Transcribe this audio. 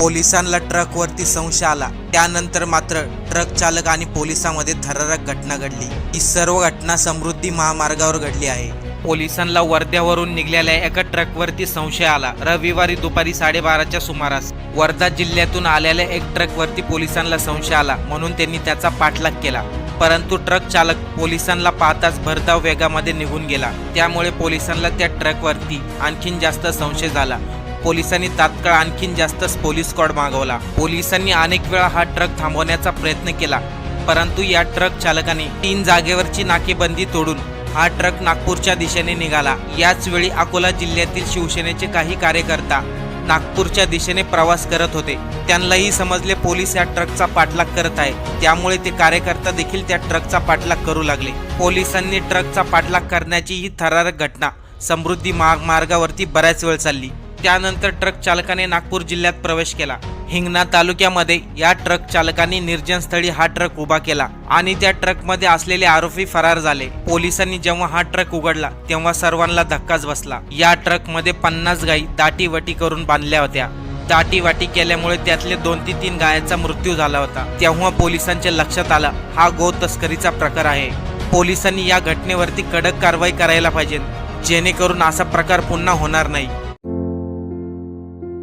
पोलिसांना ट्रकवरती संशय आला. त्यानंतर मात्र ट्रक चालक आणि पोलिसांमध्ये थरारक घटना घडली. ही सर्व घटना समृद्धी महामार्गावर घडली आहे. पोलिसांना वर्ध्यावरून निघालेल्या एका ट्रकवरती संशय आला. रविवारी दुपारी साडेबाराच्या सुमारास वर्धा जिल्ह्यातून आलेल्या एक ट्रकवरती पोलिसांना संशय आला म्हणून त्यांनी त्याचा पाठलाग केला. परंतु ट्रक चालक पोलिसांना पाहताच भरधाव वेगामध्ये निघून गेला. त्यामुळे पोलिसांना त्या ट्रकवरती आणखीन जास्त संशय झाला. पोलिसांनी तात्काळ आणखीन जास्तच पोलीस स्क्वॉड मागवला. पोलिसांनी अनेक वेळा हा ट्रक थांबवण्याचा प्रयत्न केला परंतु या ट्रक चालकाने तीन जागेवरची नाकेबंदी तोडून हा ट्रक नागपूरच्या दिशेने निघाला. याच वेळी अकोला जिल्ह्यातील शिवसेनेचे काही कार्यकर्ता नागपूरच्या दिशेने प्रवास करत होते. त्यांनाही समजले पोलीस या ट्रकचा पाठलाग करत आहे. त्यामुळे ते कार्यकर्ता देखील त्या ट्रकचा पाठलाग करू लागले. पोलिसांनी ट्रकचा पाठलाग करण्याची ही थरारक घटना समृद्धी मार्ग मार्गावरती बऱ्याच वेळ चालली. त्यानंतर ट्रक चालकाने नागपूर जिल्ह्यात प्रवेश केला. हिंगणा तालुक्यामध्ये या ट्रक चालकांनी निर्जन स्थळी हा ट्रक उभा केला आणि त्या ट्रकमध्ये असलेले आरोपी फरार झाले. पोलिसांनी जेव्हा हा ट्रक उघडला तेव्हा सर्वांना धक्काच बसला. या ट्रकमध्ये पन्नास गायी दाटीवटी करून बांधल्या होत्या. दाटीवाटी केल्यामुळे त्यातले दोन ते तीन गायांचा मृत्यू झाला होता. तेव्हा पोलिसांच्या लक्षात आलं हा गो तस्करीचा प्रकार आहे. पोलिसांनी या घटनेवरती कडक कारवाई करायला पाहिजे जेणेकरून असा प्रकार पुन्हा होणार नाही.